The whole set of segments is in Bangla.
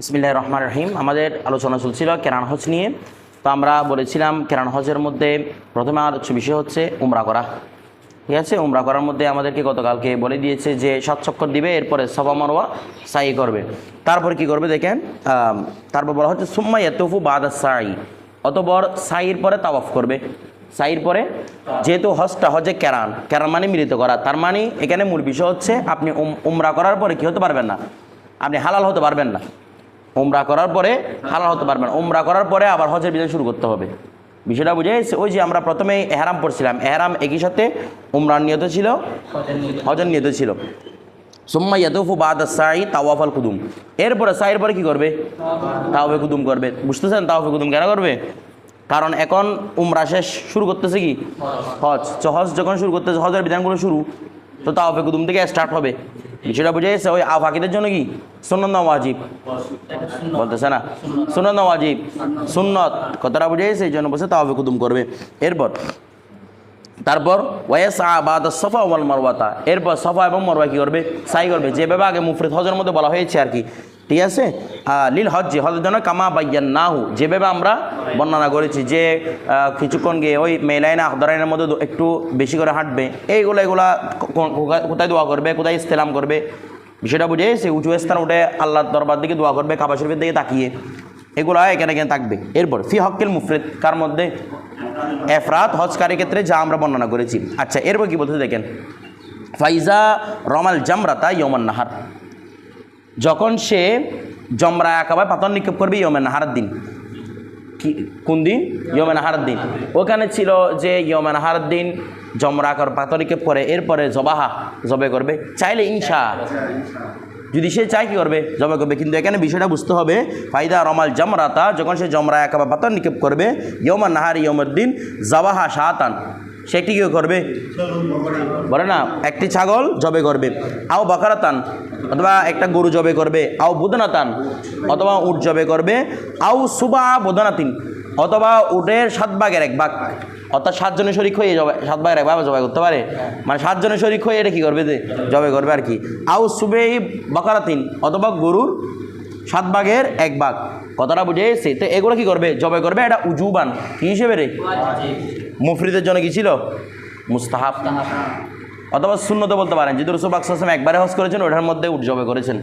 ইসমিল্লাহ রহমান রহিম। আমাদের আলোচনা চলছিল কেরান হজ নিয়ে। তো আমরা বলেছিলাম কেরান হজের মধ্যে প্রথমে আলোচ্য বিষয় হচ্ছে উমরা করা। ঠিক আছে? উমরা করার মধ্যে আমাদেরকে গতকালকে বলে দিয়েছে যে সাত চক্কর দিবে, এরপরে সবা মারোয়া সাই করবে। তারপর কি করবে দেখেন তারপর বলা হচ্ছে, সুম্মা এতফু বাদা সাই। অতবর সাইয়ের পরে তাওয়াফ করবে। সাইয়ের পরে, যেহেতু হজটা হজে কেরান কেরান মানে মিলিত করা। তার মানে এখানে মূল বিষয় হচ্ছে, আপনি উম- উমরা করার পরে কি হতে পারবেন না? আপনি হালাল হতে পারবেন না। উমরা করার পরে হালাল হতে পারবেন উমরা করার পরে আবার হজের বিধান শুরু করতে হবে। বিষয়টা বুঝে? ওই যে আমরা প্রথমে এহারাম পড়ছিলাম, এহারাম একই সাথে উমরার নিয়ত ছিল, হজের নিয়ত ছিল। সুম্মা ইয়াতুফু বাদ সাই তাওয়াফাল কুদুম। এরপরে সাইয়ের পরে কি করবে? তাওয়াফে কুদুম করবে। বুঝতেছেন তাওয়াফে কুদুম কেন করবে? কারণ এখন উমরা শেষ শুরু করতেছে কি? হজ। হজ যখন শুরু করতেছে, হজের বিধানগুলো শুরু। তো তাও কুদুম থেকে স্টার্ট হবে। বিষয়টা বুঝে গেছে? ওই আফাকিদের জন্য কি? সুনন্দ ওয়াজিব? বলতেছে না? সুনন্দ না ওয়াজিব? সুন্নত। কথাটা বুঝে গেছে? এই জন্য বসে তাওয়াফে কুদুম করবে। এরপর, তারপর ওয়েস আবাদ সফা ওয়াল মারওয়াতা। এরপর সফা এবং মরওয়া কি করবে? সাই করবে। যেভাবে আগে মুফরিদ হজের মধ্যে বলা হয়েছে আর কি ঠিক আছে? আহ, লিল হজ্জে হজের জন্য কামা বাইয়ান নাহু যেভাবে আমরা বর্ণনা করেছি যে কিছুক্ষণ গিয়ে ওই মেলাইনা আহদারাইনের মধ্যে একটু বেশি করে হাঁটবে এইগুলো এগুলা কোথায় দোয়া করবে কোথায় ইস্তেলাম করবে? বিষয়টা বুঝে সে উঁচু স্থান উঠে আল্লাহর দরবার দিকে দোয়া করবে কাবা শরীফের দিকে তাকিয়ে। এগুলো এখানে এখানে থাকবে। এরপর ফি হক্কিল মুফরিদ কার মধ্যে? এফরাত হজকারী ক্ষেত্রে যা আমরা বর্ণনা করেছি। আচ্ছা এরপর কি বলতে দেখেন? ফাইজা রমাল জামরাতা ইয়মান নাহার। যখন সে জমরা একাবায় পাথর নিক্ষেপ করবে ইয়মেন নাহারের দিন কি, কোন দিন? ইয়মেন নাহারের দিন ওখানে ছিল যে ইয়মেন নাহারের দিন জমরা আকার পাথর নিক্ষেপ করে, এরপরে জবাহা জবে করবে। চাইলে ইনশা। যদি সে চায় কী করবে? জমা করবে। কিন্তু এখানে বিষয়টা বুঝতে হবে, ফাইদা রমাল জমরাতা, যখন সে জমরা একাবা পাতন নিক্ষেপ করবে, ইয়মান নাহার ইয়মুদ্দিন জাবাহা শাহাতান। সে একটি কী করবে? বলে না, একটি ছাগল জবে করবে। আও বাকারাতান অথবা একটা গরু জবে করবে। আও বুদনাতান, অথবা উট জবে করবে। আও সুবা বোধনাতিন অথবা উটের সাত ভাগের এক ভাগ। অর্থাৎ সাতজনের শরিক হয়ে যাবে সাত ভাগের এক ভাগ জবাই করতে পারে। মানে সাতজনের শরিক হয়ে এটা কী করবে যে, জবে করবে আর কি। আও সুবেই বাকারাতিন অথবা গরুর সাত ভাগের এক ভাগ। কথাটা বুঝে এসছে। তো এগুলো কী করবে? জবে করবে এটা উজুবান কী হিসেবে রে? মুফরিদের জন্য কি ছিল? মুস্তাহাব। অথবা শূন্যতে বলতে পারেন যদি রসুল বাক্সাম একবারে হজ করেছেন ওটার মধ্যে উৎজবে করেছেন।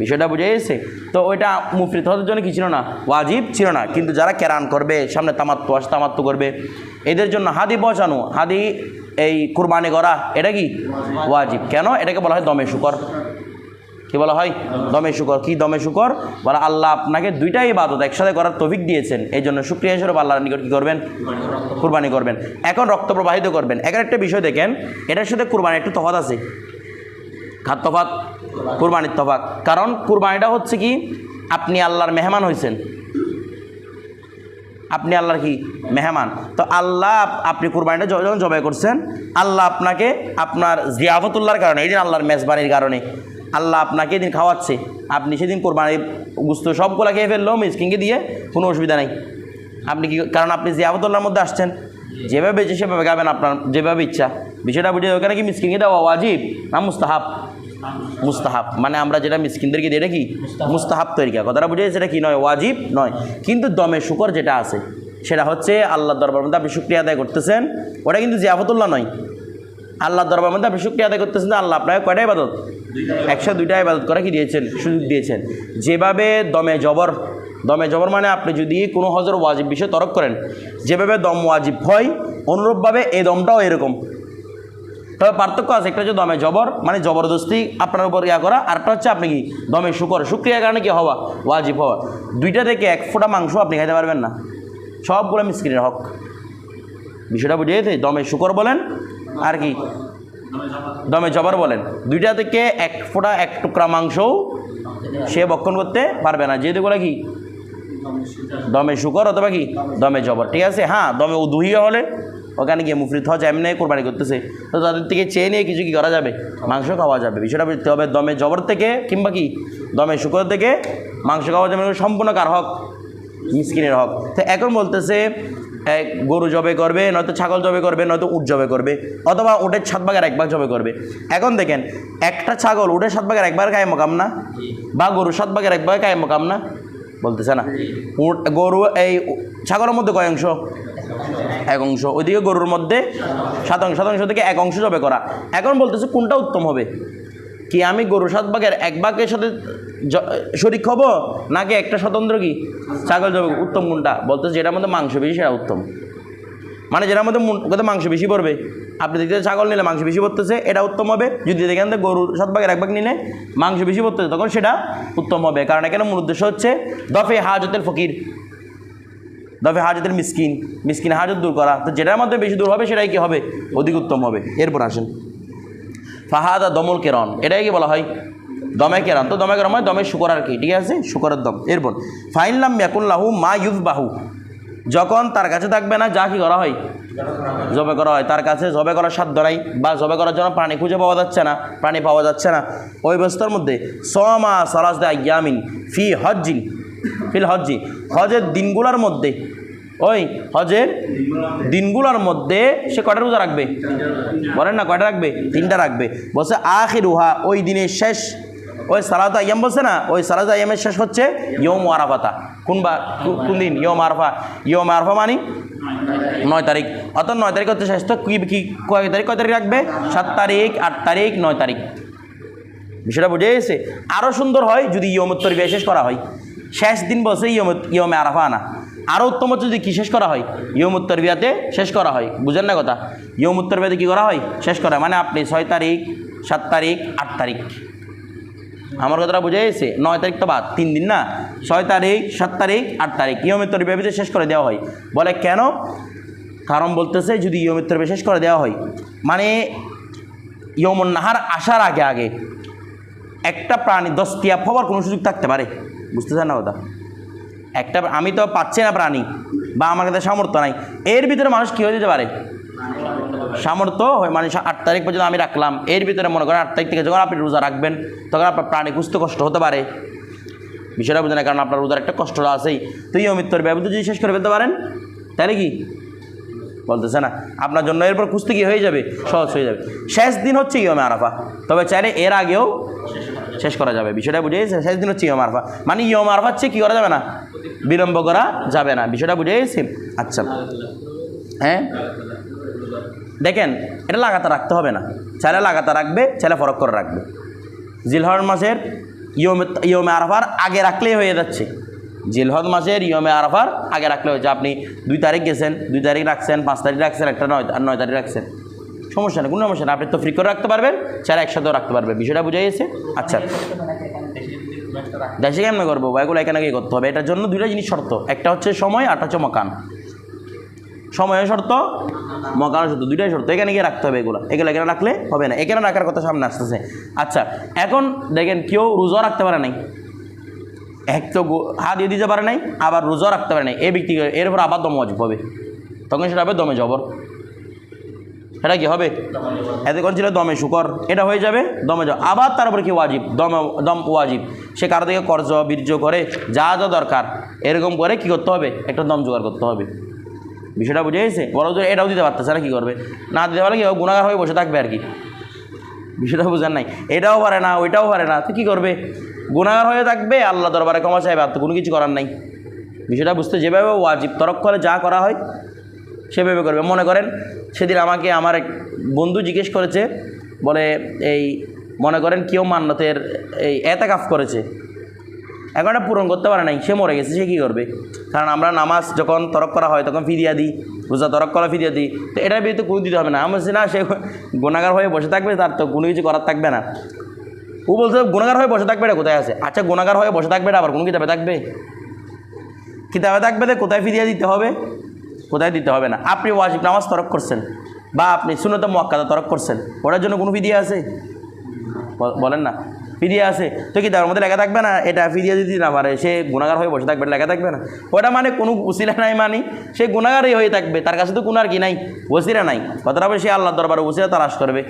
বিষয়টা বুঝে গেছে তো ওইটা মুফরিদ হজের জন্য কি ছিল না? ওয়াজিব ছিল না, কিন্তু যারা কেরান করবে, সামনে তামাত্তু আস, তামাত্তু করবে, এদের জন্য হাদি পৌঁছানো, হাদি এই কুরবানি করা, এটা কি? ওয়াজিব। কেন? এটাকে বলা হয় দমে শুকর। কি বলা হয়? দমে শুকর। কি দমে শুকর? বলা আল্লাহ আপনাকে দুইটাই ইবাদত একসাথে করার তৌফিক দিয়েছেন। এই জন্য শুক্রিয়া হিসেবে আল্লাহর নিকট কী করবেন? কুরবানি করবেন। এখন রক্ত প্রবাহিত করবেন। এখন একটা বিষয় দেখেন, এটার সাথে কুরবানি একটু তফাত আছে। খাত তফাত কুরবানির তফাত কারণ কুরবানিটা হচ্ছে কি? আপনি আল্লাহর মেহমান হয়েছেন আপনি আল্লাহর কি? মেহমান। তো আল্লাহ আপ- আপনি কুরবানিটা য- যখন জবাই করছেন, আল্লাহ আপনাকে আপনার জিয়াফতুল্লাহর কারণে, এই দিন আল্লাহর মেজবানির কারণে আল্লাহ আপনাকে এদিন খাওয়াচ্ছে। আপনি সেদিন কোরবানি গুস্ত সবগুলা খেয়ে ফেললেও মিসকিনকে দিয়ে কোনো অসুবিধা নেই। আপনি কি, কারণ আপনি জিয়াফতুল্লাহর মধ্যে আসছেন, যেভাবে বেঁচে সেভাবে গাবেন আপনার যেভাবে ইচ্ছা। বিষয়টা বুঝে ওখানে কি মিসকিনকে দেওয়া ওয়াজিব না মুস্তাহাব? মুস্তাহাব মানে আমরা যেটা মিসকিনদেরকে দিয়ে কি? মুস্তাহাব তরিকা কথাটা বুঝে সেটা কি নয়, ওয়াজিব নয়। কিন্তু দমে শুকর যেটা আছে, সেটা হচ্ছে আল্লাহ দরবার মধ্যে আপনি শুক্রিয়া আদায় করতেছেন, ওটা কিন্তু জিয়াফতুল্লাহ নয়। আল্লাহ দরবার মধ্যে আপনি শুক্রিয়া আদায় করতেছেন আল্লাহ আপনাকে কয়টা ইবাদত? একশো দুইটা ইবাদত করা কি দিয়েছেন? সুযোগ দিয়েছেন। যেভাবে দমে জবর দমে জবর মানে আপনি যদি কোনো হজর ওয়াজিব বিষয়ে তরক করেন, যেভাবে দম ওয়াজিব হয়, অনুরূপভাবে এই দমটাও এরকম। তবে পার্থক্য আছে, একটা হচ্ছে দমে জবর মানে জবরদস্তি আপনার উপর ইয়া করা, আরেকটা হচ্ছে আপনি কি দমে শুকর, শুক্রিয়ার কারণে কি হওয়া? ওয়াজিব হওয়া। দুইটা থেকে এক ফোঁটা মাংস আপনি খাইতে পারবেন না। সবগুলো মিসকিনের হক। বিষয়টা বুঝে গেছে দমে শুকর বলেন আর কি? দমে জবর বলেন। দুইটা থেকে এক ফোঁটা, এক টুকরা মাংসও সে বক্ষণ করতে পারবে না। যেহেতু বলে কি? দমে শুকর অথবা কি? দমে জবর। ঠিক আছে? হ্যাঁ দমে ও উদুহিয়া হলে ওখানে গিয়ে মুফরিদ হজ এমনি কোরবানি করতেছে। তো তাদের থেকে চেয়ে নিয়ে কিছু কি করা যাবে? মাংস খাওয়া যাবে। বিষয়টা বুঝতে হবে, দমে জবর থেকে কিংবা কি? দমে শুকর থেকে মাংস খাওয়া যাবে। এগুলো সম্পূর্ণ কার হক? মিসকিনের হক। তো এখন বলতেছে গরু জবে করবে, নয়তো ছাগল জবে করবে, নয়তো উট জবে করবে, অথবা উটের সাত ভাগের এক জবে করবে। এখন দেখেন, একটা ছাগল উটের সাত ভাগের এক ভাগ গায়ে মকাম না? বা গরু সাত ভাগের এক ভাগে কায়েম কাম না? বলতেছে না। উট, গরু, এই ছাগলের মধ্যে কয় অংশ? এক অংশ। ওইদিকে গরুর মধ্যে সাত অংশ সাত অংশ থেকে এক অংশ জবে করা। এখন বলতেছে কোনটা উত্তম হবে? কি আমি গরু সাত ভাগের এক ভাগের সাথে শরিক হব নাকি একটা স্বতন্ত্র কি? ছাগল জবে উত্তম কোনটা? বলতেছে যেটার মধ্যে মাংস বেশি, সেটা উত্তম। মানে যেটার মধ্যে ওটাতে মাংস বেশি পড়বে? আপনি দেখতে ছাগল নিলে মাংস বেশি পড়তেছে, এটা উত্তম হবে। যদি দেখেন গরু সাত ভাগের এক ভাগ নিলে মাংস বেশি পড়তেছে, তখন সেটা উত্তম হবে। কারণ এখানে মূল উদ্দেশ্য হচ্ছে দফে হাজতের ফকির। দফে হাজতের মিসকিন। মিসকিন হাজত দূর করা। তো যেটার মধ্যে বেশি দূর হবে, সেটাই কি হবে? অধিক উত্তম হবে। এরপর আসেন। ফাহাদা দমল কেরন। এটাই কি বলা হয়? দমে কেরান তো দমে কেরন মানে দমে শুকর আর কি, ঠিক আছে? শুকরের দম। এরপর ফাইনলাম ইয়াকুল্লাহু মা ইউজ বাহু যখন তার কাছে থাকবে না, যা কি করা হয়? জবে করা হয়। তার কাছে জবে করার সাধ্য নাই বা জবে করার জন্য প্রাণী খুঁজে পাওয়া যাচ্ছে না প্রাণী পাওয়া যাচ্ছে না। ওই ব্যবস্থার মধ্যে সমা সালাস দা ইয়ামিন ফি হজ্জিন, ফিল হজ্জি। হজের দিনগুলোর মধ্যে, ওই হজের দিনগুলোর মধ্যে সে কটা রোজা রাখবে? বলেন না কয়টা রাখবে? তিনটা রাখবে। বলছে আখির উহা ওই দিনের শেষ ওই সালাত আয়াম বলছে না? ওই সালাত আয়ামের শেষ হচ্ছে ইয়ম আরাফাতা। কোন বা কোন দিন? ইয়ম আরফা। ইয়ম আরফা মানে? নয় তারিখ। অর্থাৎ নয় তারিখ হচ্ছে শেষ। তো কী কি কয় তারিখ কয় তারিখ রাখবে? সাত তারিখ, আট তারিখ, নয় তারিখ। বিষয়টা বুঝে গেছে? আরও সুন্দর হয় যদি ইয়মোত্তর শেষ করা হয়। শেষ দিন বসে ইয়ম ইয়মে আরাফা আনা আরও উত্তম হচ্ছে যদি কী শেষ করা হয়? ইয়মোত্তর বিয়াতে শেষ করা হয়। বুঝেন না কথা? ইয়মোত্তর বিয়াতে কী করা হয়? শেষ করা মানে আপনি ছয় তারিখ, সাত তারিখ, আট তারিখ। আমার কথাটা বুঝে গেছে? নয় তারিখ তো বাদ, তিন দিন না? ছয় তারিখ, সাত তারিখ, আট তারিখ ইয়মিত্তর বিয়াতে শেষ করে দেওয়া হয়। বলে কেন? কারণ বলতেছে যদি ইয়মিত্তর শেষ করে দেওয়া হয়। মানে ইয়মন নাহার আসার আগে আগে একটা প্রাণী দশ দশটিয়াপ হওয়ার কোনো সুযোগ থাকতে পারে। বুঝতেছেন না কথা? একটা আমি তো পাচ্ছি না প্রাণী, বা আমার কাছে সামর্থ্য নাই। এর ভিতরে মানুষ কী হয়ে যেতে পারে? সামর্থ্য হয় মানে আট তারিখ পর্যন্ত আমি রাখলাম। এর ভিতরে মনে করেন আট তারিখ থেকে যখন আপনি রোজা রাখবেন, তখন আপনার প্রাণী কুস্ত কষ্ট হতে পারে। বিষয়টা বুঝে না, কারণ আপনার রোজার একটা কষ্টটা আছেই। তুই অমিত্তর ব্যবহৃত যদি শেষ করে ফেলতে পারেন, তাহলে কি? বলতেছে না। আপনার জন্য এরপর খুঁজতে কি হয়ে যাবে? সহজ হয়ে যাবে। শেষ দিন হচ্ছে ইয়মে আরাফা তবে চাইলে এর আগেও শেষ করা যাবে। বিষয়টা বুঝে গেছে শেষ দিন হচ্ছে ইয়ম আরফা মানে ইয়ম আরফা হচ্ছে কী করা যাবে না? বিলম্ব করা যাবে না। বিষয়টা বুঝে গেছি আচ্ছা। হ্যাঁ? দেখেন, এটা লাগাতার রাখতে হবে না। ছেলে লাগাতার রাখবে, ছেলে ফরক করে রাখবে। জিলহর মাসের ইয়মে ইয়মে আরফার আগে রাখলেই হয়ে যাচ্ছে। জিলহদ মাসের ইয়মে আরফার আগে রাখলে হয়েছে আপনি দুই তারিখ গেছেন, দুই তারিখ রাখছেন, পাঁচ তারিখ রাখছেন, একটা নয় আর নয় তারিখ রাখছেন। সমস্যা নেই, কোনো সমস্যা নেই। আপনি তো ফ্রি করে রাখতে পারবেন, ছেলে একসাথেও রাখতে পারবে। বিষয়টা বুঝে গেছে? আচ্ছা। দেশে কেমন করব? বা এগুলো এখানে গিয়ে করতে হবে। এটার জন্য দুইটা জিনিস শর্ত। একটা হচ্ছে সময় আরটা হচ্ছে মকান। সময় শর্ত মকানো শর্ত, দুইটাই শর্ত। এখানে গিয়ে রাখতে হবে এগুলো। এগুলো এখানে রাখলে হবে না। এখানে রাখার কথা সামনে আসতেছে। আচ্ছা এখন দেখেন কেউ রোজা রাখতে পারে নাই। এক তো হাত দিয়ে দিতে পারে নাই, আবার রোজা রাখতে পারে নাই। এই ব্যক্তি এরপর আবার দম অজব হবে। তখন সেটা হবে দমে জবর। সেটা কি হবে? এতক্ষণ ছিল দমে শুকর। এটা হয়ে যাবে দমে যাও আবার তার তারপরে কি ওয়াজিব? দম দম ওয়াজিব। সে কারও থেকে কর্জ, বীর্য করে যা যা দরকার, এরকম করে কি করতে হবে? একটা দম জোগাড় করতে হবে। বিষয়টা বুঝে গেছে? বড় জোর এটাও দিতে পারতেছে না, কী করবে? না দিতে পারলে কি? গুণাগার হয়ে বসে থাকবে আর কি। বিষয়টা বুঝেন নাই। এটাও পারে না, ওইটাও পারে না, তো কী করবে? গুণাগার হয়ে থাকবে আল্লাহ দরবারে ক্ষমা চাইবে, আর তো কোনো কিছু করার নাই। বিষয়টা বুঝতে যেভাবে ওয়াজিব তরক করে যা করা হয়, সেভাবে করবে। মনে করেন, সেদিন আমাকে আমার এক বন্ধু জিজ্ঞেস করেছে, বলে এই মনে করেন কেউ মান্নতের এই এতাকাফ করেছে। এটা পূরণ করতে পারে নাই, সে মরে গেছে, সে কী করবে? কারণ আমরা নামাজ যখন তরক করা হয়, তখন ফিরিয়া দিই, রোজা তরক করা ফিরিয়া দিই। তো এটার বিরুদ্ধে কোনো দিতে হবে না। আমি বলছি, না, সে গুণাগার হয়ে বসে থাকবে, তার তো কোনো কিছু করার থাকবে না। ও বলছে, গুণাগার হয়ে বসে থাকবে এটা কোথায় আছে? আচ্ছা গুণাগার হয়ে বসে থাকবে আবার কোনো কিতাবে থাকবে? কিতাবে থাকবে তো কোথায় ফিরিয়ে দিতে হবে? কোথায় দিতে হবে না। আপনি ওয়াজিব নামাজ তরক করছেন বা আপনি সুনত মক্কাদা তরক করছেন। ওটার জন্য কোনো ফিদিয়া আছে? বলেন না। ফিরিয়ে আছে তো কি তার মধ্যে লেখা থাকবে না? এটা ফিরিয়ে দিতে না পারে। সে গুণাগার হয়ে বসে থাকবে লেখা থাকবে না। ওটা মানে কোনো উসিলা নাই মানে সে গুণাগারই হয়ে থাকবে। তার কাছে তো কোনো আর কি নাই ওসিরা নাই। কথাটা সে আল্লাহ দরবারে ওসিরা তালাশ করবে।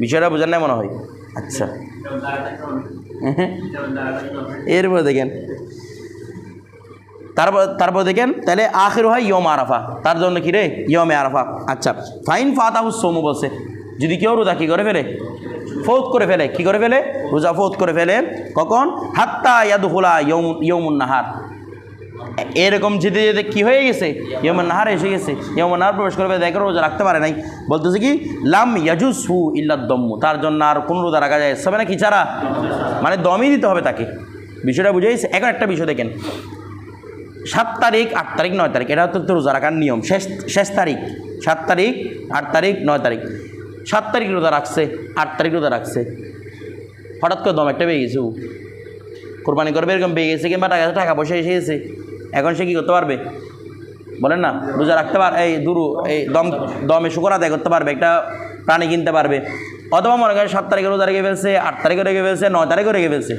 বিষয়টা বোঝার নাই মনে হয়? আচ্ছা। এরপরে দেখেন। তারপর তারপর দেখেন, তাহলে আখের হয় ইয়ম আরাফা। তার জন্য কি রে? ইয়মে আরাফা। আচ্ছা। ফাইন ফাতাহু সোমু বলছে। যদি কেউ রোজা কী করে ফেলে? ফৌত করে ফেলে। কি করে ফেলে? রোজা ফৌত করে ফেলে। কখন? হাত্তা ইয়াদুহুলা ইয়ম ইয়মুন নাহার। এরকম যেতে যেতে কি হয়ে গেছে? ইয়মন নাহার এসে গেছে। ইয়মন নাহার প্রবেশ করবে দেখো রোজা রাখতে পারে নাই। বলতেছে কি, লাম ইয়াজুস হু ইল্লাদ্দম্মু তার জন্য আর কোনো রোজা রাখা যায় সবে না কি ছাড়া? মানে দমই দিতে হবে তাকে। বিষয়টা বুঝেছে এখন একটা বিষয় দেখেন। সাত তারিখ, আট তারিখ, নয় তারিখ। এটা হচ্ছে রোজা রাখার নিয়ম। শেষ শেষ তারিখ। সাত তারিখ, আট তারিখ, নয় তারিখ। সাত তারিখ রোজা রাখছে, আট তারিখ রোজা রাখছে। হঠাৎ করে দম একটা পেয়ে গেছে ও কোরবানি করবে এরকম পেয়ে গেছে, কিংবা টাকা টাকা পয়সা এসে গেছে। এখন সে কী করতে পারবে? বলেন না, রোজা রাখতে পার এই দুরু, এই দম দমে শুকর আদায় করতে পারবে, একটা প্রাণী কিনতে পারবে। অথবা মনে করেন সাত তারিখে রোজা রেখে ফেলছে, আট তারিখে রেখে ফেলছে, নয় তারিখে রেখে ফেলছে।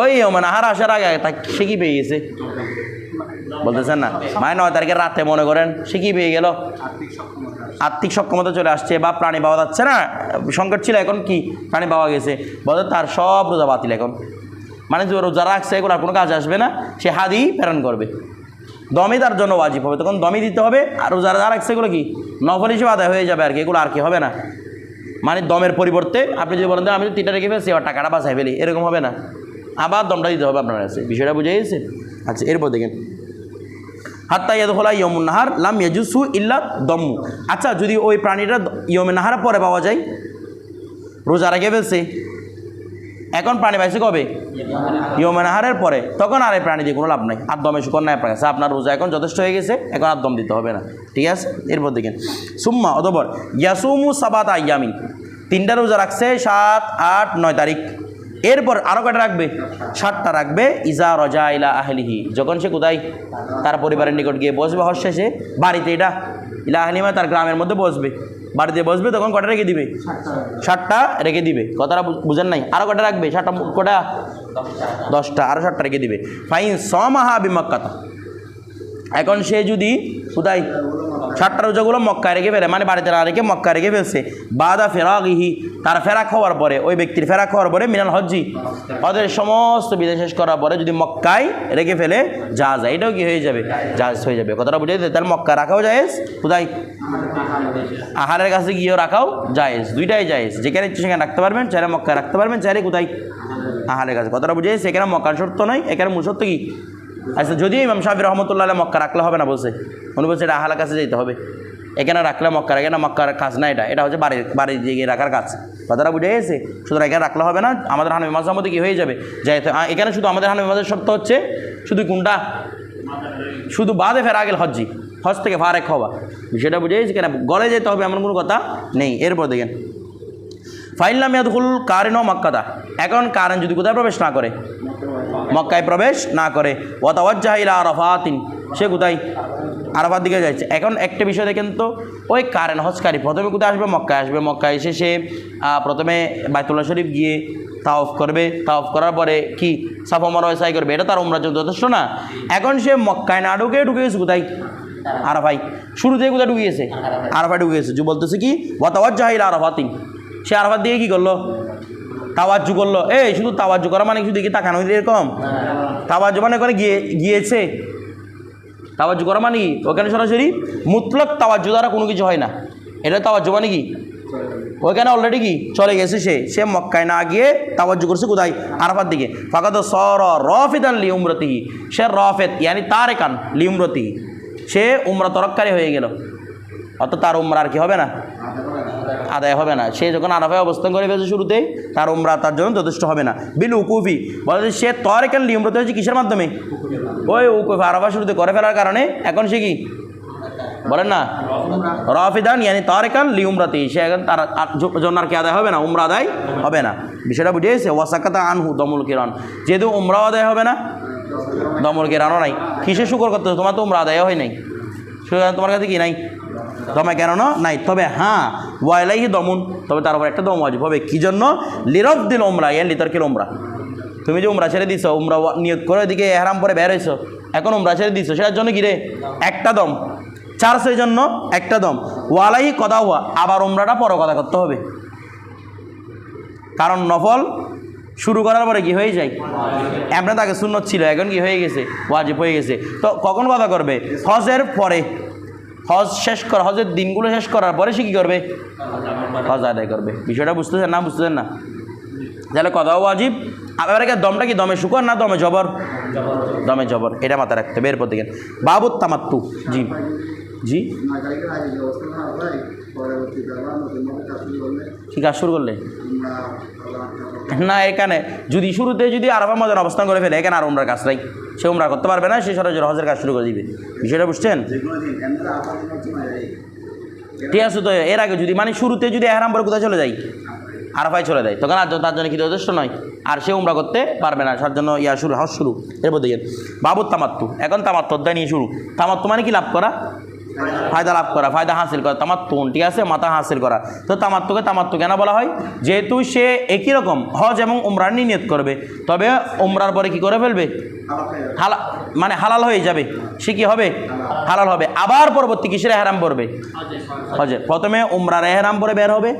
ওই মানে আহার আসার আগে সে কি পেয়ে গেছে? বলতেছেন না? মানে নয় তারিখের রাতে মনে করেন, সে কি পেয়ে গেল? আর্থিক সক্ষমতা চলে আসছে বা প্রাণী পাওয়া যাচ্ছে না? সংকট ছিল এখন কি? প্রাণী পাওয়া গেছে। বলতে তার সব রোজা বাতিল এখন। মানে রোজা রাখছে, এগুলো আর কোনো কাজ আসবে না। সে হাদি প্রেরণ করবে। দমই তার জন্য ওয়াজিব হবে। তখন দমই দিতে হবে, আর রোজা যা রাখছে এগুলো কি? নফল হিসেবে আদায় হয়ে যাবে আর কি। এগুলো আর কি হবে না। মানে দমের পরিবর্তে আপনি যদি বলেন আমি তো তিনটা রেখে ফেলছি, এবার টাকাটা বাঁচাই ফেলি, এরকম হবে না। আবার দমটা দিতে হবে আপনার কাছে। বিষয়টা বুঝে গেছে আচ্ছা এরপর দেখেন। হাত্তা ইয়াদ হলা ইয়মুন নাহার, লাম ইয়াজুসু ইল্লা দম্মু। আচ্ছা যদি ওই প্রাণীটা ইয়মে নাহার পরে পাওয়া যায়, রোজা রেখে ফেলছে, এখন প্রাণী পাইছে কবে? ইয়মে নাহারের পরে। তখন আর এই প্রাণী দিয়ে কোনো লাভ নাই। আর দমে শুকর নাই আপনার কাছে। আপনার রোজা এখন যথেষ্ট হয়ে গেছে, এখন আর দম দিতে হবে না। ঠিক আছে? এরপর দেখেন। সুম্মা, অতপর, ইয়াসুমু সাবাত আয়ামিন তিনটা রোজা রাখছে সাত, আট, নয় তারিখ। এরপর আরও কটা রাখবে? সাতটা রাখবে। ইজা রজা ইলা আহলিহি। যখন সে কোথায়? তার পরিবারের নিকট গিয়ে বসবে। হস শেষে বাড়িতে এটা ইলা আহলিমা তার গ্রামের মধ্যে বসবে। বাড়িতে বসবে, তখন কটা রেখে দিবে? সাতটা রেখে দিবে। কথাটা বুঝেন নাই? আরও কটা রাখবে? সাতটা, কটা? দশটা। আরও সাতটা রেখে দিবে। ফাইন সমাহা বিমক্কাতা। এখন সে যদি কোথায়? সাতটা রোজাগুলো মক্কায় রেখে ফেলে মানে বাড়িতে না রেখে মক্কায় রেখে ফেলছে। বাদা ফেরাগিহি, তার ফেরা খাওয়ার পরে, ওই ব্যক্তির ফেরা খাওয়ার পরে মিনাল হজ্জি। ওদের সমস্ত বিদেশ শেষ করার পরে যদি মক্কায় রেখে ফেলে যা যায় এটাও কি হয়ে যাবে? জাহাজ হয়ে যাবে। কথাটা বুঝে তাহলে মক্কা রাখাও যায় কোথায়? আহারের কাছে গিয়েও রাখাও জায়েজ। দুইটাই জায়েজ। যেখানে ইচ্ছে সেখানে রাখতে পারবেন চাইলে মক্কায় রাখতে পারবেন চাইলে কোথায়? আহারের কাছে। কথাটা বুঝে এখানে মক্কার শর্ত নয়। এখানে মূল শর্ত কি? আচ্ছা যদিও ইমাম সাহেব রহমতুল্লাহ মক্কা রাখলে হবে না বলছে। উনি বলছে এটা আহালের কাছে যেতে হবে। এখানে রাখলে মক্কা রাখে না, মক্কার কাজ না এটা। এটা হচ্ছে বাড়ির বাড়ির দিকে রাখার কাজ। কথাটা বুঝে গেছে? সুতরাং এখানে রাখলে হবে না, আমাদের হানবি মাঝের মধ্যে কি হয়ে যাবে? যাই এখানে শুধু আমাদের হানবি মাঝের শর্ত হচ্ছে, শুধু কোনটা? শুধু বাদে ফেরা গেল হজ্জি। হজ থেকে ফারেক হওয়া। বিষয়টা বুঝে গেছি কেন? গলে যেতে হবে এমন কোনো কথা নেই। এরপর দেখেন। ফাইল্লাম ইয়াদুল কারেন ও মক্কাদা। এখন কারেন যদি কোথায় প্রবেশ না করে? মক্কায় প্রবেশ না করে। ওয়াতাওয়াজ্জাহ আরাফাতিন। সে কোথায়? আরাফার দিকে যাচ্ছে। এখন একটা বিষয় দেখেন তো, ওই কারেন হজকারী প্রথমে কোথায় আসবে? মক্কায় আসবে। মক্কায় এসে সে প্রথমে বাইতুল্লাহ শরীফ গিয়ে তাওফ করবে। তাওফ করার পরে কি? সাফা মারোয় সাই করবে। এটা তার উমরার যথেষ্ট না। এখন সে মক্কায় না ঢুকে ঢুকে গেছে কোথায়? আরাফাই শুরুতে কোথায় ঢুকে গেছে আরাফাই ঢুকে গেছে যে বলতেছে কি? ওয়াতাওয়াজ্জাহ আরাফাতিন। সে আরাফাত দিয়ে কি করল? তাওয়াজ্জু করল। এই, শুধু তাওয়াজ্জু করা মানে শুধু কি তাকানো এরকম? তাওয়াজ্জু মানে ওখানে গিয়ে, গিয়েছে। তাওয়াজ্জু করা মানে কি? ওখানে সরাসরি মুতলক তাওয়াজ্জু দ্বারা কোনো কিছু হয় না। এটা তাওয়াজ্জু মানে কি? ওইখানে অলরেডি কি? চলে গেছে সে। সে মক্কায় না গিয়ে তাওয়াজ্জু করছে কোথায়? আরাফার দিকে। ফাঁকাত সর রফিদান লিউমরতি সে রফেত ইয়ানি তার কান লিউমরতি সে উমরা তরক্কারি হয়ে গেল। অত তার উমরা আর কি হবে না? আদায় হবে না। সে যখন আরাফায় অবস্থান করে ফেলছে শুরুতেই, তার উমরা তার জন্য যথেষ্ট হবে না। বিল উকুফি। বলে সে তরেকান লিমরত হয়েছে কিসের মাধ্যমে? ওই উকুফি আরাফা শুরুতে করে ফেলার কারণে। এখন সে কি? বলেন না? রফিদান, ইয়ানি তারেকান লি উমরাতি। সে এখন তার জন্য আর কি আদায় হবে না? উমরা আদায় হবে না। বিষয়টা বুঝে গেছে? ওয়াসাকাতা আনহু দমুল কিরণ যেহেতু উমরাও আদায় হবে না, দমুল কিরানও নাই। কিসে শুকর করতে তোমার তো উমরা আদায় হয় নাই। তোমার কাছে কি নাই? দমে কেন? নাই, তবে হ্যাঁ ওয়াইলাইহি দমন। তবে তার উপর একটা দম ওয়াজিব হবে। কী জন্য? লিরফ দিল ওমরা ইয়া লিতরকিল ওমরা তুমি যে উমরা ছেড়ে দিছো, উমরা নিয়োগ করে এদিকে এহরাম পরে বের হয়েছো। এখন উমরা ছেড়ে দিছো, সেটার জন্য কি রে? একটা দম। চার সেই জন্য একটা দম। ওয়ালাহি কথা হওয়া আবার উমরাটা পর কথা করতে হবে। কারণ নফল শুরু করার পরে কি হয়ে যায়? এমনি তাকে শূন্য ছিল, এখন কি হয়ে গেছে? ওয়াজিব হয়ে গেছে। তো কখন কথা করবে? হজের পরে। হজ শেষ করা, হজের দিনগুলো শেষ করার পরে সে কী করবে? হজ আদায় করবে। বিষয়টা বুঝতেছেন না? বুঝতেছেন না? তাহলে কথাও ওয়াজিব। আবার দমটা কি? দমে শুকর না দমে জবর? দমে জবর। এটা মাথায় রাখতে হবে। এরপর দেখেন। বাবুত তামাত্তু। জি। জি? কি কাজ শুরু করলে? না, এখানে যদি শুরুতে যদি আরবা মজার অবস্থান করে ফেলে, এখানে আর উমরার কাজ নাই। সে উমরা করতে পারবে না, সে সরাসরি হজের কাজ শুরু করে দিবে। বিষয়টা বুঝছেন? ঠিক আছে তো এর আগে যদি মানে শুরুতে যদি এহরাম পরে কোথায় চলে যায়? আরাফায় চলে যায়। তখন আর তার জন্য কি যথেষ্ট নয়। আর সে উমরা করতে পারবে না, তার জন্য ইয়া শুরু হজ শুরু। এরপর দেখেন বাবুর তামাত্তু। এখন তামাত্ম অধ্যায় নিয়ে শুরু। তামাত্ম মানে কি লাভ করা? ফায়দা লাভ করা, ফায়দা হাসিল করা, তামাত্তুন, ঠিক আছে? মাথা হাসিল করা। তো তামাত্তুকে তামাত্তু কেন বলা হয়? যেহেতু সে একই রকম হজ এবং উমরার নিয়ত করবে, তবে উমরার পরে কি করে ফেলবে? হালা মানে হালাল হয়ে যাবে। সে কি হবে? হালাল হবে। আবার পরবর্তী কিসের এহরাম পড়বে? হজে। প্রথমে উমরার এহরাম পরে বের হবে।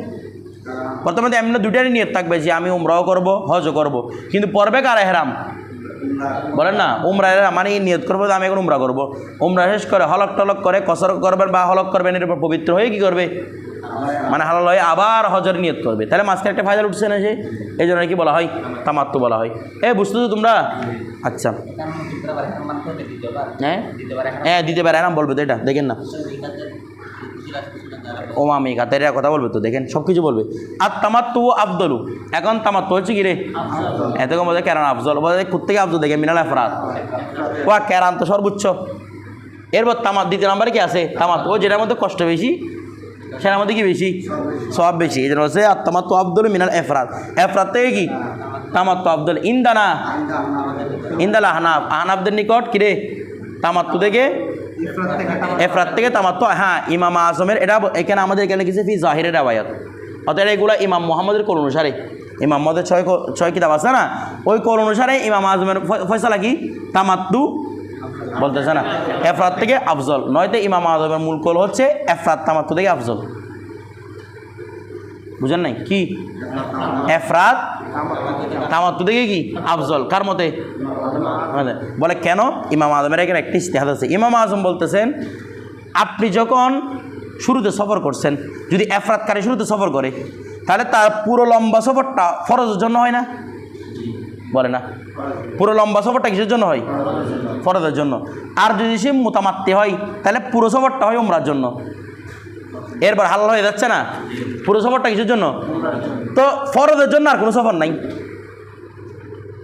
প্রথমে তো এমনি দুটারই নিয়ত থাকবে যে আমি উমরাও করব, হজও করব। কিন্তু পড়বে কার এহরাম? বলেন না উমরা মানে নিয়ত করব আমি এখন উমরা করব। উমরা শেষ করে হলক টলক করে, কসর করবেন বা হলক করবেন, এর পবিত্র হয়ে কি করবে? মানে হালাল হয়ে আবার হজের নিয়ত করবে। তাহলে মাঝখানে একটা ফায়দা উঠছে না সে? এই জন্য কি বলা হয়? তামাত্ম বলা হয়। এ, বুঝতে তো তোমরা? আচ্ছা। হ্যাঁ? হ্যাঁ দিতে পারে এরাম বলবে তো এটা, দেখেন না। ও মামি কাতের কথা বলবে তো? দেখেন সব কিছু বলবে। আর তামাত্তু আফদলু। এখন তামাত্তু হচ্ছে কি রে? এত কম বলছে কেরান আফজল। বলে কোথেকে আফজল দেখে? মিনাল এফরাত ওয়া, কেরান তো সর্বোচ্চ। এরপর তামাত দ্বিতীয় নাম্বারে কি আছে? তামাত ও, যেটার মধ্যে কষ্ট বেশি, সেটার মধ্যে কি বেশি? সব বেশি। এই জন্য হচ্ছে, আর তামাত্তু আব্দুল মিনাল এফরাত এফরাত থেকে কি? তামাত্তু আব্দুল ইন্দানা, ইন্দাল আহনাফ। আহনাফদের নিকট কিরে তামাত্তু থেকে এফরাত থেকে তামাত্তু হ্যাঁ ইমাম আজমের এটা এখানে আমাদের এখানে কিছু ফি জাহিরের আবায়াত অতএব এগুলো ইমাম মোহাম্মদের কোল অনুসারে। ইমাম মদের ছয় ছয় কিতাব আছে না? ওই কোল অনুসারে ইমাম আজমের ফয়সালা কি? তামাত্তু বলতেছে না। এফরাত থেকে আফজল। নয়তো ইমাম আজমের মূল কল হচ্ছে এফরাত তামাত্তু থেকে আফজল। বুঝেন নাই? কি? এফরাত তামাত্তু থেকে কি? আফজল। কার মতে? বলে, কেন? ইমাম আজমের এখানে একটি ইস্তেহাদ আছে। ইমাম আজম বলতেছেন, আপনি যখন শুরুতে সফর করছেন, যদি এফরাতকারী শুরুতে সফর করে, তাহলে তার পুরো লম্বা সফরটা ফরজের জন্য হয় না? বলে না। পুরো লম্বা সফরটা কিসের জন্য হয়? ফরজের জন্য। আর যদি সে মোতামাত্তি হয়, তাহলে পুরো সফরটা হয় উমরার জন্য। এরপর হালাল হয়ে যাচ্ছে না? পুরো সফরটা কিসের জন্য? তো ফরজের জন্য আর কোনো সফর নাই।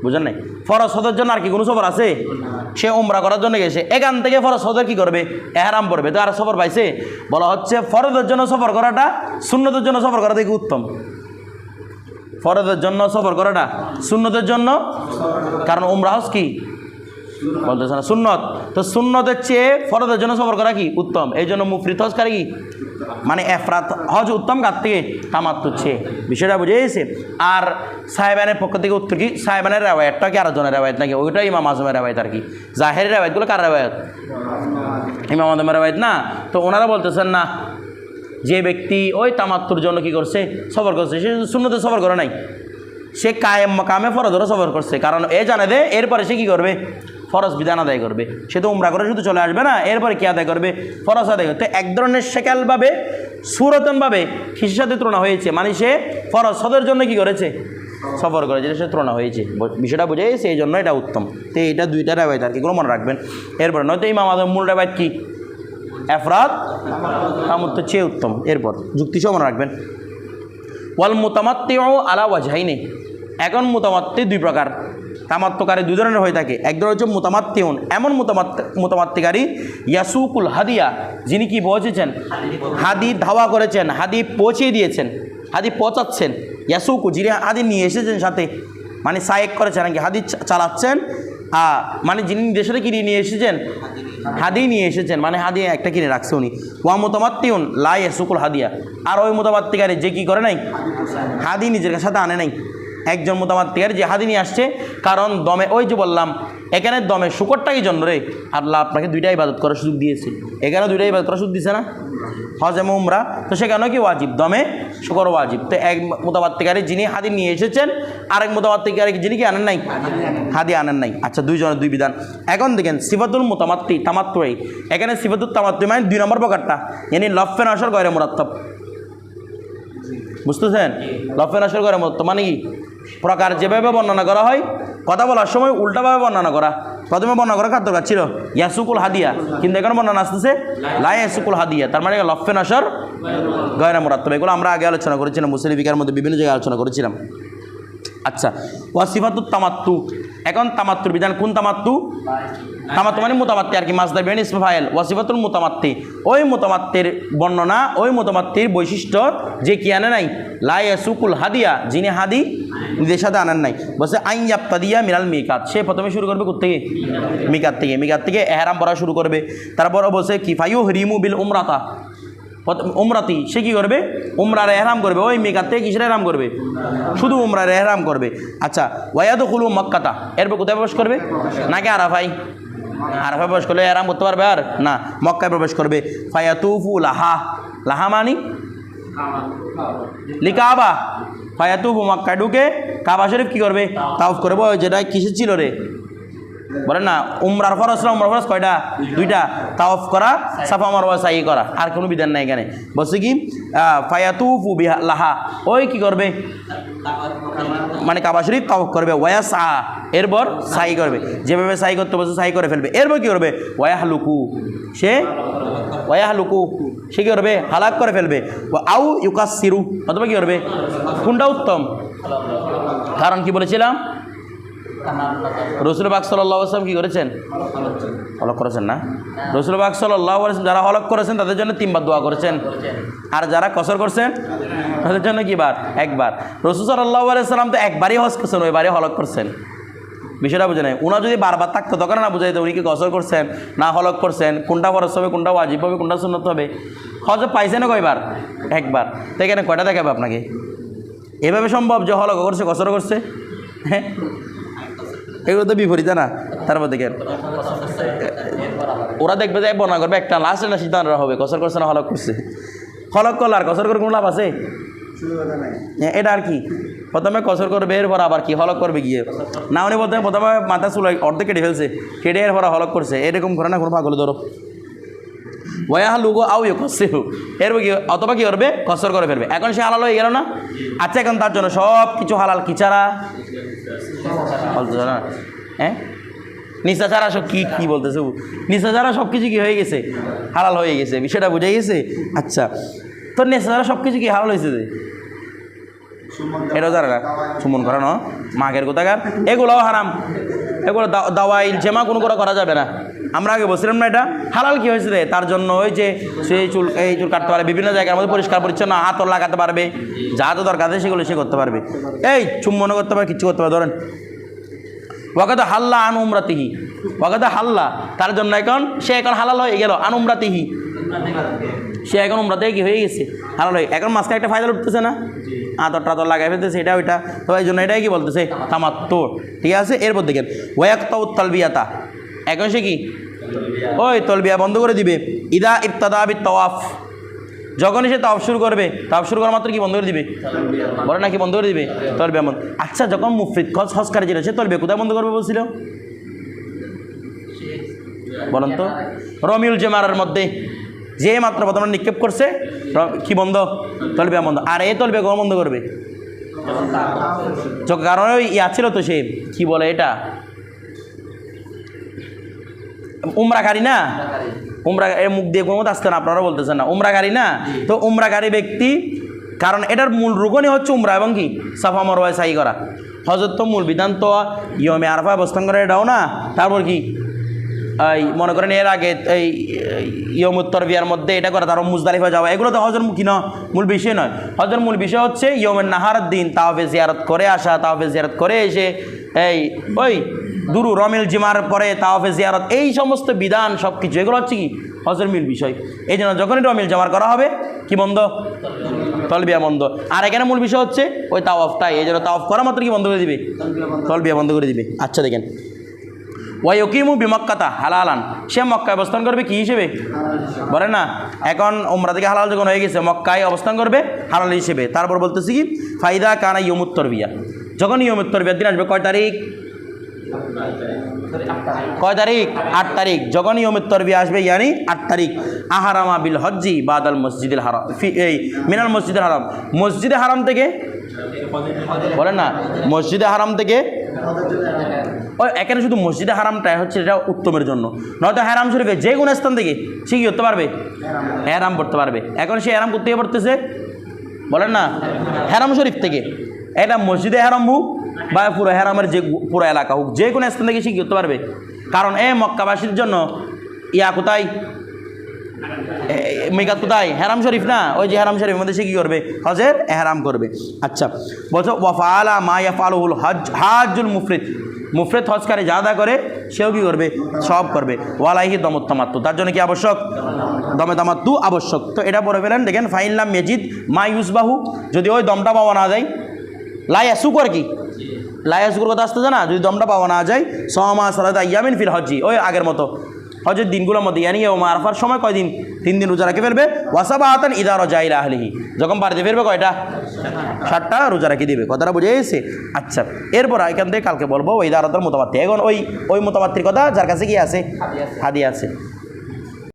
বুঝেন নাই? ফরজ সদের জন্য আর কি কোনো সফর আছে? সে উমরা করার জন্য গেছে। এখান থেকে ফরজ সদর কি করবে? এহারাম পড়বে। তো আর সফর পাইছে? বলা হচ্ছে ফরজের জন্য সফর করাটা শূন্যতের জন্য সফর করা থেকে উত্তম। ফরজের জন্য সফর করাটা শূন্যতের জন্য? কারণ উমরা হজ কি? বলতেছে না, সুন্নত। তো সুন্নতের চেয়ে ফরজের জন্য সফর করা কি? উত্তম। এই জন্য মুফরিত হজ করে কি? মানে এফরাত, হজ উত্তম কার থেকে তামাত্তুর চেয়ে বিষয়টা বুঝে গেছে? আর সাহেবানের পক্ষ থেকে উত্তর কি? সাহেবানের রেওয়ায়তটা কি আরেকজনের রেওয়ায়ত নাকি? ওইটাই ইমাম আজমের রেওয়ায়ত আর কি। জাহের রেওয়ায়তগুলো কার রেওয়ায়ত? ইমাম আজমের রেওয়ায়ত না? তো ওনারা বলতেছেন না, যে ব্যক্তি ওই তামাত্তুর জন্য কি করছে? সফর করছে। সে শূন্যতে সফর করে নাই। সে কায়েম কামে ফরজরও সফর করছে। কারণ এ জানে দে এরপরে সে কী করবে? ফরজ বিধান আদায় করবে। সে তো উমরা করে, শুধু চলে আসবে না, এরপরে কি আদায় করবে? ফরজ আদায় করতে এক ধরনের সেকালভাবে, সুরতনভাবে কৃষির সাথে তুলনা হয়েছে। মানে সে ফরজ সদের জন্য কি করেছে? সফর করে যেটা সে তুলনা হয়েছে। বিষয়টা বুঝে এই জন্য এটা উত্তম। তো এটা দুইটা রেবায়ত আর কি কোনো মনে রাখবেন। এরপরে নয়তো ইমাম আদম মূল রেবায়ত কি? এফরাত তামুত্ত চেয়ে উত্তম। এরপর যুক্তি সহ মনে রাখবেন। ওয়াল মোতামাত্তিও আলা ওয়াজহাইনে। এখন মোতামাত্তি দুই প্রকার। তামাত্মকারী দুই ধরনের হয়ে থাকে। এক ধরনের হচ্ছে মোতামাত্তিউন, এমন মোতামাত্ত মোতামাত্তিকারী ইয়াসুকুল হাদিয়া, যিনি কি পৌঁছেছেন হাদি ধাওয়া করেছেন, হাদি পৌঁছে দিয়েছেন, হাদি পচাচ্ছেন ইয়াসুকু, যিনি হাদি নিয়ে এসেছেন সাথে মানে সায়েক করেছেন নাকি হাদি চালাচ্ছেন মানে যিনি দেশের কিনে নিয়ে এসেছেন, হাদি নিয়ে এসেছেন মানে হাদি একটা কিনে রাখছে উনি। ওয়া মোতামাত্তিউন লাই সুকুল হাদিয়া। আর ওই মোতামাত্তিকারী যে কি করে নাই? হাদি নিজের সাথে আনে নাই। একজন মোতামাত্তিকার যে হাদি নিয়ে আসছে, কারণ দমে, ওই যে বললাম, এখানে দমে শুকরটা কি জন্য রে? আল্লাহ আপনাকে দুইটা ইবাদত করার সুযোগ দিয়েছে। এখানে দুইটা ইবাদত করার সুযোগ দিছে না? হজ এবং উমরা তো সেখানেও কি ওয়াজিব? দমে শুকর ওয়াজিব। তো এক মোতাবাত্তিকারী যিনি হাদি নিয়ে এসেছেন, আরেক মোতাবাত্তিকারী যিনি কি আনেন নাই? হাদি আনেন নাই। আচ্ছা দুইজনের দুই বিধান। এখন দেখেন, সিফাতুল মোতামাত্তি, তামাত্তুই। এখানে সিফাতুল তামাত্তু মানে দুই নম্বর প্রকারটা। yani লফেন আসর গয়রে মুরাত্তাব। বুঝতেছেন? লফেন আসর গয়রে মুরাত্তাব। মানে কি? প্রকার যেভাবে বর্ণনা করা হয়, কথা বলার সময় উল্টাভাবে বর্ণনা করা। প্রথমে বর্ণনা করা কার দরকার ছিল? ইয়াসুকুল হাদিয়া। কিন্তু এখন বর্ণনা আসতেছে লাই ইয়াসুকুল হাদিয়া। তার মানে লফে নসর, গয়না মুরাত্তব। এগুলো আমরা আগে আলোচনা করেছিলাম মুসলিফিকার মধ্যে বিভিন্ন জায়গায় আলোচনা করেছিলাম। আচ্ছা ওয়াসিফাতুর তামাত্তু। এখন তামাত্তুর বিধান কোন তামাত্তু? তামাত্তু মানে মোতামাত্তি আর কি মাসদার বেন ইসমা ফাইল ওয়াসিফাতুল মোতামাত্তি। ওই মোতামাত্তির বর্ণনা, ওই মোতামাত্তির বৈশিষ্ট্য যে কি আনে নাই? লাই সুকুল হাদিয়া, যিনি হাদি নিজের সাথে আনেন নাই। বলছে, আইন জাপ্তা দিয়া মিরাল মিকাত। সে প্রথমে শুরু করবে কোথেকে মিকাত থেকে। মিকাত থেকে এহরাম পড়া শুরু করবে। তারপর বলছে কি ফাইউ হরিমু বিল উমরাতা। উমরাতি, সে কী করবে? উমরার এহরাম করবে। ওই মেকার থেকে কিসের এহরাম করবে? শুধু উমরার এহরাম করবে। আচ্ছা ওয়াদ খুলু মক্কাতা এরপর কোথায় প্রবেশ করবে? নাকি আরাফাই আরাফায় প্রবেশ করলে এরাম করতে পারবে আর? না, মক্কায় প্রবেশ করবে। ফায়াতুফু লাহা। লাহা মানি? লিকাবা ফায়াতুফু মক্কায় ঢুকে কাবা শরীফ কী করবে? তাউফ করবে। যেটা কিসে ছিল রে? বলেন না, উমরার ফরজ না, উমরার ফরজ কয়টা? দুইটা। তাওফ করা, সাফা মারওয়া, সাই করা। আর কোনো বিধান নাই এখানে। বলছে কি? ফায়াতুফু বিহা লাহা। ওই কি করবে? মানে কাবা শরীফ তাওফ করবে। ওয়া সা এরপর সাই করবে। যেভাবে সাই করতে বলছে, সাই করে ফেলবে। এরপর কি করবে? ওয়া হালুকু সে? ওয়া হালুকু সে কি করবে? হালাক করে ফেলবে। আউ ইউকাসিরু অথবা কি করবে? কোনটা উত্তম? কারণ কি বলেছিলাম? রসুল বাক সাল্লাহ আসলাম কী করেছেন? হলক করেছেন না? রসুল বাক সাল্লাহ যারা হলক করেছেন, তাদের জন্য তিনবার দোয়া করেছেন। আর যারা কসর করছেন, তাদের জন্য কি বার? একবার। রসুল সাল্লাহ আলাইসাল্লাম তো একবারই হজ করছেন, ওইবারই হলক করছেন। বিষয়টা বুঝে নাই। উনা যদি বারবার থাকতো, তখন না বুঝাইতো উনি কি কসর করছেন, না হলক করছেন, কোনটা ফরস হবে, কোনটা ওয়াজিব হবে, কোনটা সুন্নত হবে। হজ পাইছে না কয়বার? একবার। তো এখানে কয়টা দেখাবে আপনাকে? এভাবে সম্ভব যে হলক করছে, কসর করছে? হ্যাঁ এগুলো তো বিপরীত না তারপর দেখেন ওরা দেখবে যে বর্ণনা করবে একটা লাস্ট না সিদ্ধান্ত হবে? কসর করছে না হলক করছে? হলক করলে আর কসর করে কোনো লাভ আছে? এটা আর কি? প্রথমে কসর করবে, এরপর আবার কি? হলক করবে গিয়ে। না, উনি প্রথমে প্রথমে মাথা চুল অর্ধেক কেটে ফেলছে। কেটে এরপর হলক করছে। এরকম করে না কোনো পাগল ধরো ওয়া লুগো আউ কষে এরপর কি, অথবা কি করবে? কসর করে ফেলবে। এখন সে হালাল হয়ে গেল না? আচ্ছা এখন তার জন্য সব কিছু হালাল কি না। হ্যাঁ? নিশা ছাড়া সব কী কী বলতেছে? নিশা ছাড়া সব কিছু কি হয়ে গেছে? হালাল হয়ে গেছে। বিষয়টা বুঝে গেছে? আচ্ছা। তো নেশা ছাড়া সব কিছু কি হালাল হয়েছে যে? এটাও না। সুমন করা ন। মাঘের কোথাকার? এগুলোও হারাম। এগুলো দাওয়াই জেমা কোনো করে করা যাবে না। আমরা আগে বলছিলাম না এটা? হালাল কি হয়েছে? রে তার জন্য ওই যে সেই চুল এই চুল কাটতে পারে বিভিন্ন জায়গার মধ্যে পরিষ্কার, পরিচ্ছন্ন হাতও লাগাতে পারবে, যা তো দরকার আছে সেগুলো সে করতে পারবে। এই চুম্বনও করতে পারে কিচ্ছু করতে পারে ধরেন। ওয়াকাদা হাল্লা আন উমরাতিহি। ওয়াকাদা হাল্লা, তার জন্য এখন সে এখন হালাল হয়ে গেল, আন উমরাতিহি। সে এখন উমরাতে কি হয়ে গেছে? হালাল হয়ে এখন মাঝখানে একটা ফায়দা উঠতেছে না? আতর টাতর লাগাই ফেলতেছে এটা ওইটা। তো এই জন্য এটাই কি বলতেছে? তামাত্তর। ঠিক আছে? এরপর দেখেন ওয়াক্তা তালবিয়াতা। এখন সে কি? ওই তলবিয়া বন্ধ করে দিবে। ইদা ইবতাদা বি তওয়াফ যখনই সে তাওয়াফ শুরু করবে তাওয়াফ শুরু করা মাত্র কি বন্ধ করে দিবে? বলে নাকি বন্ধ করে দিবে? তলবিয়া বন্ধ। আচ্ছা যখন মুফরিদ খস হসকারে ছিল সে তলবিয়া কোথায় বন্ধ করবে বলছিল? বলেন তো। রমিউল জেমারের মধ্যে। যে মাত্র প্রথমে নিক্ষেপ করছে কি বন্ধ? তলবে বন্ধ। আর এ তলবে কখন বন্ধ করবে? কারণ ওই ইয়া ছিল তো সে, কি বলে এটা? উমরাকারী না? উমরা মুখ দিয়ে কোনো মতো আসতে না আপনারা বলতেছেন না। উমরাকারী না? তো উমরাকারী ব্যক্তি, কারণ এটার মূল রুগনই হচ্ছে উমরা এবং কি? সাফা মরওয়ায় সাই করা। হজরত তো মূল বিধান তো ইয়মে আরফা অবস্থান করে এটাও না। তারপর কি? এই, মনে করেন এর আগে এই ইয়মুত্তর বিয়ার মধ্যে এটা করা, তারপর মুজদালিফা যাওয়া, এগুলো তো হজর মুখী নয়, মূল বিষয় নয়। হজর মূল বিষয় হচ্ছে ইয়মের নাহার দিন তাওফে জিয়ারত করে আসা, তাওফে জিয়ারত করে এসে, এই, ওই, দুরু রমিল জিমার পরে তাওফে জিয়ারত, এই সমস্ত বিধান সব কিছু এগুলো হচ্ছে কি? হজর মিল বিষয়। এই জন্য যখনই রমিল জামার করা হবে, কি বন্ধ তলবিয়া বন্ধ আর এখানে মূল বিষয় হচ্ছে, ওই তাওয়াফটাই এই জন্য তাওয়াফ করা মাত্র কি বন্ধ করে দিবে? তলবিয়া বন্ধ করে দিবে। আচ্ছা দেখেন। ওয়াই ওকিমু বিমক্কাতা হালালান। সে মক্কায় অবস্থান করবে কি হিসেবে? বলে না, এখন ওমরা থেকে হালাল যখন হয়ে গেছে, মক্কায় অবস্থান করবে হালাল হিসেবে। তারপর বলতেছি কি, ফাইদা কানা ইয়মুত্তর বিয়া যখন ইয়মুত্তর বিয়ার দিন আসবে, কয় তারিখ? কয় তারিখ? আট তারিখ। যখন ইয়মুত্তর বিয়া আসবে, ইয়ানি আট তারিখ। আহারামা বিল হজ্জি বাদাল মসজিদুল হারাম। এই মিনাল মসজিদুল হারাম। মসজিদে হারাম থেকে? বলেন না। মসজিদে হারাম থেকে? ওই এখানে শুধু মসজিদে হারামটাই হচ্ছে এটা উত্তমের জন্য। নয়তো হ্যারাম শরীফে যে কোনো স্থান থেকে সে কি করতে পারবে? হ্যারাম পড়তে পারবে। এখন সে হ্যারাম করতে পড়তেছে? বলেন না। হ্যারাম শরীফ থেকে। এটা মসজিদে হ্যারাম হোক বা পুরো হেরামের যে পুরো এলাকা হোক, যে কোনো স্থান থেকে সে করতে পারবে? কারণ এ মক্কাবাসীর জন্য ইয়া কোথায়? মেকাত কোথায়? হেরাম শরীফ না? ওই যে হেরাম শরীফের মধ্যে সে কী করবে? হজের এহরাম করবে। আচ্ছা বলছো ওয়াফালা মা ইয়াফালুল হজ হাজুল মুফরিদ। মুফরিদ হজকারে যা যা করে, সেও কী করবে? সব করবে। ওয়ালাইহি দমত্তামাত্তু তার জন্য কি আবশ্যক? দমে তামাত্তু আবশ্যক। তো এটা পড়ে ফেলেন, দেখেন ফাইনলাম মেজিদ মা ইউসবাহু। যদি ওই দমটা পাওয়া না যায় লাই শুকর কি? শুকুর কথা আসতেছে না? যদি দমটা পাওয়া না যায় সমা সালাদা ইয়ামিন ফিল হজ্জি। ওই আগের মতো। হজের দিনগুলোর মধ্যে, ইয়ানি ও আরফার সময় কয়দিন তিন দিন রোজা রাখে ফেলবে। ওয়াসাবা আতান ইদার জাইল আহলিহি। যখন বাড়িতে ফেলবে কয়টা? ষাটটা রোজা রাখি দিবে। কথাটা বুঝে এসে আচ্ছা এরপর এখান থেকে কালকে বলব, ওই দারাতার মতামত এখন ওই ওই মতামতের কথা যার কাছে কি আছে? হাদি আছে।